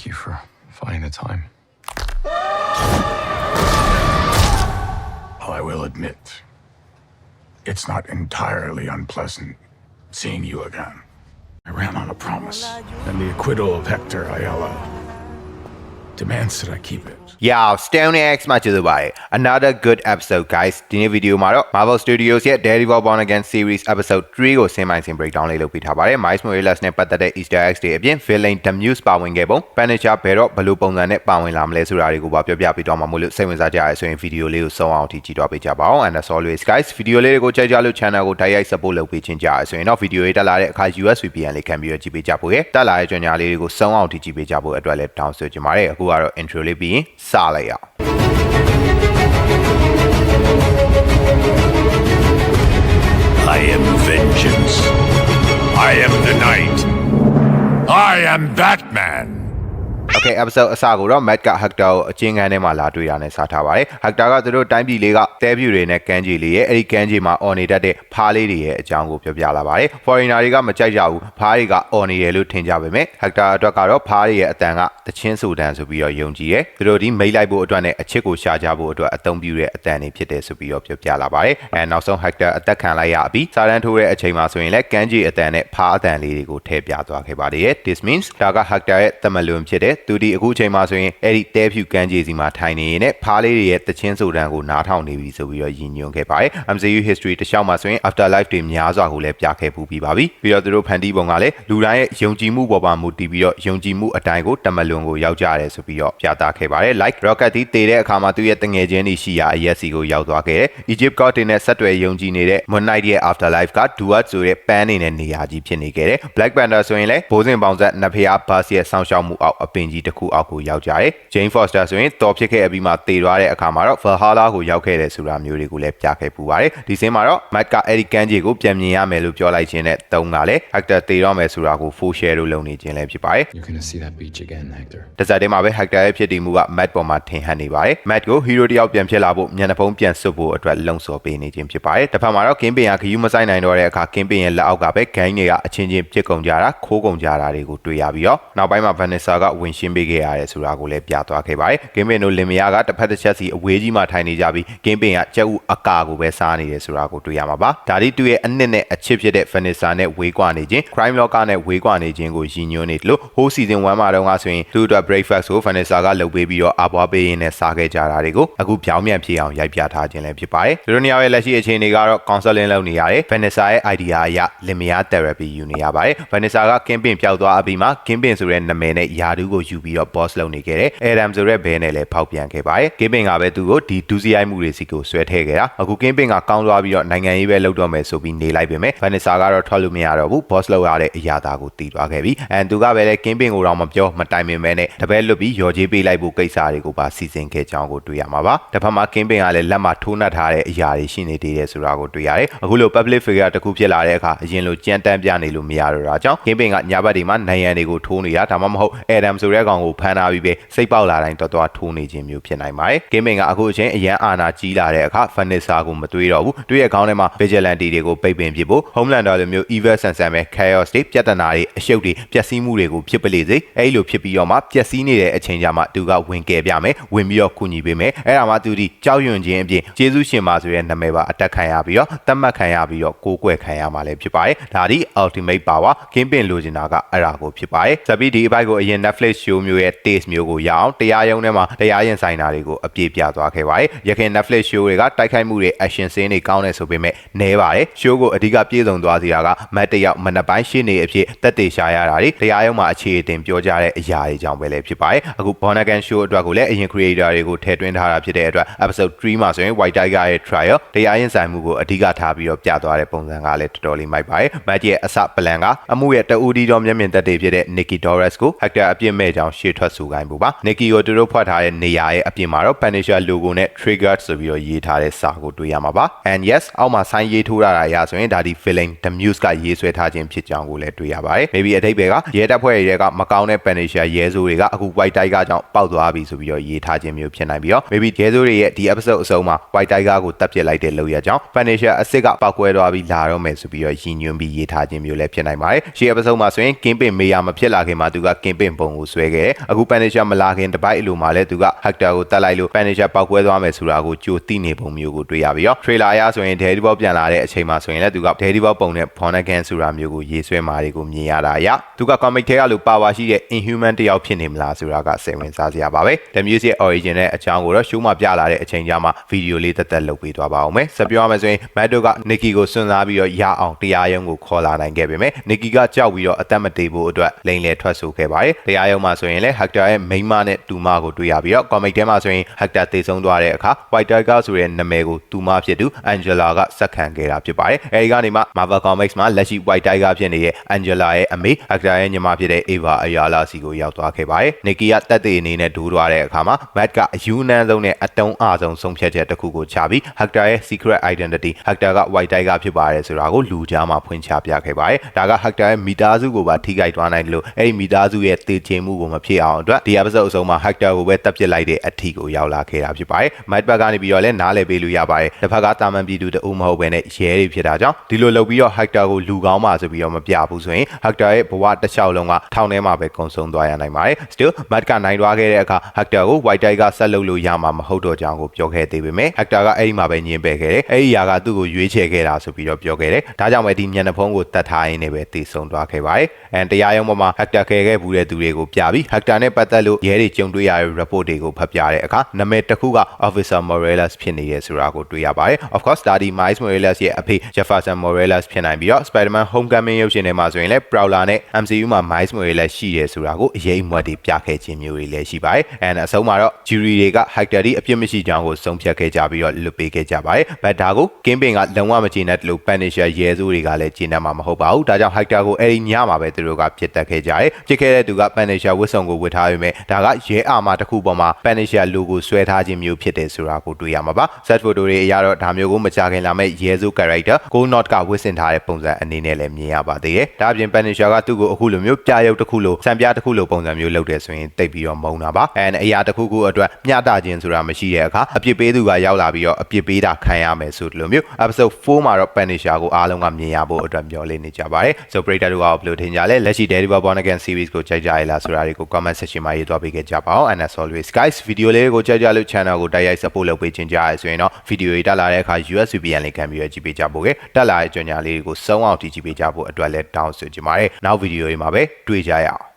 Thank you for finding the time. I will admit, it's not entirely unpleasant seeing you again. I ran on a promise, and the acquittal of Hector Ayala demands that I keep it. Yo Stone X မှာကျေးဇူးပါတယ် Another good episode guys ဒီနေ့ဗီဒီယိုမှာတော့ Marvel Studios ရဲ့ Daredevil Born Again series episode 3ကိုဆင်းပိုင်းဆင်း breakdown လေးလုပ်ပေးထားပါတယ် Miles Morales နဲ့ပတ်သက်တဲ့ Easter eggs တွေအပြင် villain The Muse ပါဝင်ခဲ့ပုံ Punisher ဘယ်တော့ဘယ်လိုပုံစံနဲ့ပါဝင်လာမလဲဆိုတာတွေကိုပါပြောပြပေးတော့မှာမို့လို့စိတ်ဝင်စားကြရဆိုရင်ဗီဒီယိုလေးကိုဆုံးအောင်အထိကြည့်တော့ပေးကြပါဦး and as always guys ဗီဒီယိုလေးတွေကိုကြိုက်ကြလို့ channel ကိုတိုက်ရိုက် support လုပ်ပေးခြင်းကြရဆိုရင်တော့ဗီဒီယိုရေးတက်လာတဲ့အခါ US VPN လေးခံပြီးတော့ကြည့်ပေးကြဖို့ရတက်လာတဲ့ကြွညာလေးတွေကိုဆုံးအောင်အထိကြည့်ပေးကြဖို့အတွက်လည်းတောင်းဆိုချင်ပါတယ်အခုတော့ intro လေးပြီးရင်စလိုက်ရအောင် I am vengeance. I am the night. I am Batman. Okay episode အစကိုတော့ Matt က Hector ကိုအချင်းကန်းထဲမှာလာတွေ့တာနဲ့စားထားပါတယ်။ Hector ကသူတို့တိုင်းပြည်လေးကတဲပြူတွေနဲ့ကန်းကြီးလေးရဲ့အဲ့ဒီကန်းကြီးမှာអော်နေတတ်တဲ့ဖားလေးတွေရဲ့အကြောင်းကိုပြောပြလာပါတယ်။ Foreigner တွေကမကြိုက်ကြဘူး။ဖားတွေကអော်နေတယ်လို့ထင်ကြပေမဲ့ Hector အတွက်ကတော့ဖားတွေရဲ့အတန်ကတချင်းဆူတန်ဆိုပြီးတော့ယုံကြည်ရဲ့။သူတို့ဒီမိတ်လိုက်ဖို့အတွက်နဲ့အချစ်ကိုရှာကြဖို့အတွက်အသုံးပြုတဲ့အတန်တွေဖြစ်တယ်ဆိုပြီးတော့ပြောပြလာပါတယ်။အဲနောက်ဆုံး Hector အသက်ခံလိုက်ရပြီးစာတန်းထိုးတဲ့အချိန်မှာဆိုရင်လည်းကန်းကြီးအတန်နဲ့ဖားအတန်လေးတွေကိုထည့်ပြသွားခဲ့ပါတယ်။ This means ဒါက Hector ရဲ့တမလွန်ဖြစ်တဲ့သူဒီအခုချိန်မှာဆိုရင်အဲ့ဒီတဲဖြူကန်းကြီးစီမှာထိုင်နေရင်နဲ့ဖားလေးတွေရဲ့တချင်းဆိုတန်ကိုနားထောင်နေပြီဆိုပြီးတော့ယဉ်ညွန်ခဲ့ပါတယ်။ MCU history တစ်လျှောက်မှာဆိုရင် afterlife တွေများစွာကိုလည်းပြခဲ့ပူပြီးပါပြီ။ပြီးတော့သူတို့ဖန်တီးပုံကလည်းလူတိုင်းရဲ့ယုံကြည်မှုပေါ်မှာမူတည်ပြီးတော့ယုံကြည်မှုအတိုင်းကိုတမလွန်ကိုရောက်ကြရတယ်ဆိုပြီးတော့ပြသခဲ့ပါတယ်။ like rocket ဒီတည်တဲ့အခါမှာသူရဲ့တငယ်ချင်းတွေရှိရာအရက်စီကိုရောက်သွားခဲ့တယ်။ Egypt god တင်နဲ့ဆက်တွယ်ယုံကြည်နေတဲ့ Moon Knight ရဲ့ afterlife က Duat ဆိုတဲ့ပန်းနေတဲ့နေရာကြီးဖြစ်နေခဲ့တယ်။ Black Panther ဆိုရင်လည်းဘိုးစဉ်ပေါင်ဆက်နဖျား Buzz ရဲ့စောင့်ရှောက်မှုအောက်အပင်ကြီးတစ်ခုအောက်ကိုရောက်ကြတယ်။ Jane Foster ဆိုရင်တော်ဖြစ်ခဲ့အပြီးမှတည်သွားတဲ့အခါမှာတော့ Valhalla ကိုရောက်ခဲ့တယ်ဆိုတာမျိုးတွေကိုလည်းပြခဲ့ပူပါတယ်။ဒီစင်းမှာတော့ Matt ကအဲ့ဒီကန်းကြီးကိုပြန်မြင်ရမယ်လို့ပြောလိုက်ခြင်းနဲ့တုံးကလည်း actor တည်တော့မယ်ဆိုတာကို full share လို့လုပ်နေခြင်းလည်းဖြစ်ပါတယ်။ You're gonna see that beach again, Hector. တစက်တည်းမှာပဲ Hector ရဲ့ဖြစ်တည်မှုက Matt ပေါ်မှာထင်ဟပ်နေပါတယ်။ Matt ကို hero တယောက်ပြန်ဖြစ်လာဖို့မျက်နှာဖုံးပြန်စွတ်ဖို့အတွက်လုံဆော်ပေးနေခြင်းဖြစ်ပါတယ်။တစ်ဖက်မှာတော့ Kingpin ကခယူးမဆိုင်နိုင်တော့တဲ့အခါ Kingpin ရဲ့လက်အောက်ကပဲ gang တွေကအချင်းချင်းပြစ်ကုန်ကြတာခိုးကုန်ကြတာတွေကိုတွေ့ရပြီးတော့နောက်ပိုင်းမှာ Vanessa ကဝင်ရှင်းပေးခဲ့ရတယ်ဆိုတာကိုလည်းပြသွားခဲ့ပါတယ်။ Kingpin တို့လင်မယားကတစ်ဖက်တစ်ချက်စီအဝေးကြီးမှာထိုင်နေကြပြီး Kingpin ကကြက်ဥအကာကိုပဲစားနေတယ်ဆိုတာကိုတွေ့ရမှာပါ။ဒါဒီသူ့ရဲ့အနှစ်နဲ့အချစ်ဖြစ်တဲ့ Vanessa နဲ့ဝေးကွာနေခြင်း crime locker နဲ့ဝေးကွာနေခြင်းကိုရည်ညွှန်းနေတယ်လို့ whole season 1မှာတော့ကဆိုရင်သူ့အတွက် breakfast ကို Vanessa ကလုပ်ပေးပြီးတော့အပွားပေးရင်းနဲ့စားခဲ့ကြတာတွေကိုအခုပြောင်းပြန်ဖြစ်အောင်ရိုက်ပြထားခြင်းလည်းဖြစ်ပါတယ်။သူတို့နှစ်ယောက်ရဲ့လက်ရှိအခြေအနေကတော့ counseling လုပ်နေရတယ်။ Vanessa ရဲ့ idea အရလင်မယား therapy ယူနေရပါတယ်။ Vanessa က Kingpin ပျောက်သွားအပြီးမှာ Kingpin ဆိုတဲ့နာမည်နဲ့ယာဒူးကိုယူပြီးတော့ boss လုပ်နေခဲ့တယ်။ Adam ဆိုတဲ့ဘဲနဲ့လည်းဖောက်ပြန်ခဲ့ပါတယ်။ Kingpin ကပဲသူ့ကိုဒီဒူးစရိုက်မှုတွေစီကိုဆွဲထည့်ခဲ့တာ။အခု Kingpin ကကောင်းသွားပြီးတော့နိုင်ငံရေးပဲလုပ်တော့မယ်ဆိုပြီးနေလိုက်ပေမဲ့ Vanessa ကတော့ထွက်လို့မရတော့ဘူး boss လုပ်ရတဲ့အရာသာကိုတည်သွားခဲ့ပြီ။ and သူကပဲလေ Kingpin ကိုတော့မပြောမတိုင်ပင်ပဲနဲ့တပည့်လွတ်ပြီးရော်ကြေးပေးလိုက်ဖို့ကိစ္စတွေကိုပါစီစဉ်ခဲ့ကြောင်းကိုတွေ့ရမှာပါ။တစ်ဖက်မှာ Kingpin ကလည်းလက်မှာထိုးနှက်ထားတဲ့အရာတွေရှိနေသေးတယ်ဆိုတာကိုတွေ့ရတယ်။အခုလို public figure တစ်ခုဖြစ်လာတဲ့အခါအရင်လိုကြမ်းတမ်းပြနေလို့မရတော့တာကြောင့် Kingpin ကညာဘက်ဒီမှာနိုင်ရန်တွေကိုထိုးနေတာဒါမှမဟုတ် Adam ဆိုတဲ့ကောင်ကိုဖမ်းထားပြီးပဲစိတ်ပေါက်လာတိုင်းတော်တော်ထိုးနေခြင်းမျိုးဖြစ်နိုင်ပါတယ်။ Kingpin ကအခုအချိန်အရန်အာနာကြီးလာတဲ့အခါ Vanessa ကိုမတွေးတော့ဘူး။တွေ့ရဲ့ခေါင်းထဲမှာ vigilante တွေကိုပိတ်ပင်ပြဖို့ Homelander လိုမျိုး evil ဆန်ဆန်ပဲ chaos တွေပြဿနာတွေအရှုပ်တွေပျက်စီးမှုတွေကိုဖြစ်ပလေစေ။အဲ့လိုဖြစ်ပြီးတော့မှပျက်စီးနေတဲ့အချိန်ကြမှာသူကဝင်ကယ်ပြမယ်ဝင်ပြီးတော့ကူညီပေးမယ်အဲ့ဒါမှသူဒီကြောက်ရွံ့ခြင်းအပြင်ကျေးဇူးရှင်ပါဆိုတဲ့နာမည်ပါအတက်ခံရပြီးတော့တတ်မှတ်ခံရပြီးတော့ကိုးကွယ်ခံရမှာလည်းဖြစ်ပါတယ်။ဒါဒီ ultimate power Kingpin လိုချင်တာကအဲ့ဒါကိုဖြစ်ပါတယ်။ဇပီဒီအပိုက်ကိုအရင် Netflix show မျိုးရဲ့ taste မျိုးကိုရအောင်တရားရုံးထဲမှာတရားရင်ဆိုင်တာတွေကိုအပြည့်ပြသွားခဲ့ပါတယ်။ရခင် Netflix show တွေကတိုက်ခိုက်မှုတွေ action scene တွေကောင်းတယ်ဆိုပေမဲ့နဲပါတယ်။ show ကိုအဓိကပြည့်စုံသွားစီတာကမတ်တယောက်မနက်ပိုင်းရှင်းနေအဖြစ်တက်တေရှာရတာတွေတရားရုံးမှာအခြေအတင်ပြောကြတဲ့အရာတွေကြောင့်ပဲလည်းဖြစ်ပါတယ်။အခု Bonagan show အတွက်ကိုလည်းအရင် creator တွေကိုထည့်သွင်းထားတာဖြစ်တဲ့အတွက် episode 3မှာဆိုရင် White Tiger ရဲ့ trial တရားရင်ဆိုင်မှုကိုအဓိကထားပြီးတော့ပြသွားတဲ့ပုံစံကလည်းတော်တော်လေးမိုက်ပါတယ်။မတ်ရဲ့အစပလန်ကအမှုရဲ့တအူဒီတော်မျက်မြင်သက်တွေဖြစ်တဲ့ Nikki Torres ကို Hector အပြစ်မဲ့ကြောင်းရှေ့ထွက်ဆိုခိုင်းဖို့ပါ။ Nikki ကိုသူတို့ဖွက်ထားတဲ့နေရာရဲ့အပြင်မှာတော့ Punisher logo နဲ့ triggered ဆိုပြီးတော့ရေးထားတဲ့စာကိုတွေ့ရမှာပါ။ and yes အောက်မှာဆိုင်းရေးထိုးရတာအရဆိုရင်ဒါဒီ feeling the muse ကရေးဆွဲထားခြင်းဖြစ်ကြောင်းကိုလည်းတွေ့ရပါတယ်။ maybe အထိပ္ပယ်ကရဲတပ်ဖွဲ့တွေကမကောင်းတဲ့ Punisher ရဲစိုးတွေကအခု White Tiger ကြောင့်ပောက်သွားပြီဆိုပြီးတော့ရေးထားခြင်းမျိုးဖြစ်နိုင်ပြီးတော့ maybe ရဲစိုးတွေရဲ့ဒီ episode အဆုံးမှာ White Tiger ကိုတပ်ပစ်လိုက်တဲ့လောက်ရကြောင်း Punisher အစ်စ်ကပောက်ကွဲသွားပြီးလာတော့မယ်ဆိုပြီးတော့ရည်ညွှန်းပြီးရေးထားခြင်းမျိုးလည်းဖြစ်နိုင်ပါတယ်။ရှေ့ episode မှာဆိုရင် Kingpin မေယာမဖြစ်လာခင်မှာသူက Kingpin ပုံကိုဆွဲဆွဲခဲ့တယ်အခု Punisher မလာခင်တပိုက်အလိုမှာလဲသူက Hector ကိုတတ်လိုက်လို့ Punisher ပောက်ကွဲသွားမယ်ဆိုတာကိုကြိုသိနေပုံမျိုးကိုတွေ့ရပြီးတော့ trailer အရဆိုရင် Daredevil ပြန်လာတဲ့အချိန်မှာဆိုရင်လည်းသူက Daredevil ပုံနဲ့ Born Again ဆိုတာမျိုးကိုရေးဆွဲမှာတွေကိုမြင်ရတာအရသူက comic ထဲကလို့ power ရှိတဲ့ Inhuman တယောက်ဖြစ်နေမလားဆိုတာကစိတ်ဝင်စားစရာပါပဲ The Music Origin နဲ့အကြောင်းကိုတော့ show မှာပြလာတဲ့အချိန်ကြာမှဗီဒီယိုလေးတက်တက်လုပ်ပေးသွားပါအောင်မယ်ဆက်ပြောရမယ်ဆိုရင် Matt တို့က Nikki ကိုစွန့်စားပြီးတော့ရအောင်တရားရုံးကိုခေါ်လာနိုင်ခဲ့ပေမဲ့ Nikki ကကြောက်ပြီးတော့အသက်မတေဖို့အတွက်လိန်လေထွက်ဆိုခဲ့ပါတယ်တရားရုံးမှာဆိုရင်လည်း Hector ရဲ့မိန်းမနဲ့တူမကိုတွေ့ရပြီးတော့ comic ထဲမှာဆိုရင် Hector တေဆုံးသွားတဲ့အခါ White Tiger ဆိုတဲ့နာမည်ကိုတူမဖြစ်သူ Angela ကစက္ကန့်ခဲ့တာဖြစ်ပါတယ်အဲဒီကနေမှ Marvel Comics မှာလက်ရှိ White Tiger ဖြစ်နေတဲ့ Angela ရဲ့အမေ Hector ရဲ့ညီမဖြစ်တဲ့ Ava Ayala စီကိုရောက်သွားခဲ့ပါတယ်။ Nikki ကတက်သေးအနေနဲ့ဒိုးသွားတဲ့အခါမှာ Matt ကအယူနန်းဆုံးနဲ့အတုံးအဆုံးဆုံးဖြတ်ချက်တစ်ခုကိုချပြီး Hector ရဲ့ secret identity Hector က White Tiger ဖြစ်ပါတယ်ဆိုတာကိုလူကြားမှာဖွင့်ချပြခဲ့ပါတယ်။ဒါက Hector ရဲ့မိသားစုကိုပါထိခိုက်သွားနိုင်တယ်လို့အဲ့ဒီမိသားစုရဲ့တည်ချင်မှုကိုမဖြစ်အောင်အတွက်ဒီ episode အဆုံးမှာ Hector ကိုပဲတပ်ပစ်လိုက်တဲ့အထီကိုရောက်လာခဲ့တာဖြစ်ပါတယ်။ Matt ဘက်ကနေပြီးတော့လည်းနားလည်ပေးလို့ရပါတယ်။တစ်ဖက်ကတာမန်ပြည်သူတအုံမဟုတ်ဘဲနဲ့ရဲတွေဖြစ်တာကြောင့်ဒီလိုလုပ်ပြီးတော့ Hector ကိုလူကောင်းပါဆိုပြီးတော့မပြဘူးဆိုရင် Hector ရဲ့ဘဝတစ်လျှောက်လုံးကထောင်ထဲမှာပဲကုန်ဆုံးသွားရနိုင်ပါတယ်။ Still Matt ကနိုင်သွားခဲ့တဲ့အခါ Hector ကို White Tiger ကဆက်လုပ်လို့ရမှာမဟုတ်တော့ကြောင်းကိုပြောခဲ့သေးပေမဲ့ Hector ကအဲ့ဒီမှာပဲညင်ပယ်ခဲ့တယ်။အဲ့ဒီຢာကသူ့ကိုရွေးချယ်ခဲ့တာဆိုပြီးတော့ပြောခဲ့တယ်။ဒါကြောင့်ပဲဒီညနေဖုံးကိုတတ်ထားရင်းနဲ့ပဲတည်ဆုံသွားခဲ့ပါတယ်။အဲတရားရုံးပေါ်မှာ Hector ခဲခဲ့ဘူးတဲ့သူတွေကိုပြပြီး Hector နဲ့ပတ်သက်လို့ရဲတွေကြုံတွေ့ရတဲ့ report တွေကိုဖတ်ပြတဲ့အခါနာမည်တစ်ခုက Officer Morales ဖြစ်နေရဲဆိုတာကိုတွေ့ရပါတယ်။ Of course ဒါဒီ Miles Morales ရဲ့အဖေ Jefferson Morales ဖြစ်နိုင်ပြီးတော့ Spider-Man Homecoming ရုပ်ရှင်ထဲမှာဆိုရင်လည်း Prowler နဲ့ MCU မှာ Miles Morales ရှိရဲဆိုတာကိုအရေးအမွက်တွေပြခဲ့ခြင်းမျိုးတွေလည်းရှိပါတယ်။ and အဆုံးမှာတော့ jury တွေက Hector ဒီအပြစ်မရှိကြောင်းကိုဆုံးဖြတ်ခဲ့ကြပြီးတော့လွတ်ပေးခဲ့ကြပါတယ်။ but ဒါကို Kingpin ကလုံးဝမကျေနပ်တယ်လို့ Punisher ရဲစိုးတွေကလည်းကျေနပ်မှာမဟုတ်ပါဘူး။ဒါကြောင့် Hector ကိုအဲ့ဒီညမှာပဲသူတို့ကပြစ်တက်ခဲ့ကြတယ်။ပြစ်ခဲ့တဲ့သူက Punisher ဝတ်စုံကိုဝတ်ထားပေမဲ့ဒါကရဲအာမာတစ်ခုပေါ်မှာ Punisher logo ဆွဲထားခြင်းမျိုးဖြစ်တယ်ဆိုတာကိုတွေ့ရမှာပါ။ set photo တွေအရတော့ဒါမျိုးကိုမကြခင်လာမဲ့ရဲစိုး character Go Not ကဝတ်ဆင်ထားတဲ့ပုံစံအနေနဲ့လည်းမြင်ရပါသေးတယ်။ဒါအပြင် Punisher ကသူ့ကိုအခုလိုမျိုးပြရုပ်တစ်ခုလိုစံပြတစ်ခုလိုပုံစံမျိုးလုပ်တယ်ဆိုရင်တိတ်ပြီးတော့မုန်းတာပါ။ and အရာတစ်ခုခုအတွက်မျှတခြင်းဆိုတာမရှိတဲ့အခါအပြစ်ပေးသူကရောက်လာပြီးတော့အပြစ်ပေးတာခံရမယ်ဆိုလိုမျိုး episode 4မှာတော့ Punisher ကိုအားလုံးကမြင်ရဖို့အတွက်မျှော်လင့်နေကြပါတယ်။ so ပရိသတ်တို့ကဘယ်လိုထင်ကြလဲလက်ရှိ Daredevil Born Again series ကိုကြိုက်ကြရလားဆိုတာတွေကို comment section မှာရေးသွားပေးခဲ့ကြပါဦး and as always guys video လေးတွေကိုကြိုက်ကြလို့ channel ကိုတိုက်ရိုက် support လုပ်ပေးခြင်းကြားရဆိုရင်တော့ video တွေတက်လာတဲ့အခါ US VPN လေးခံပြီးတော့ကြည့်ပေးကြဖို့ခဲ့တက်လာတဲ့ကြော်ညာလေးတွေကိုစုံအောင်ကြည့်ပေးကြဖို့အတွက်လည်းတောင်းဆိုချင်ပါတယ်နောက် video တွေမှာပဲတွေ့ကြရအောင်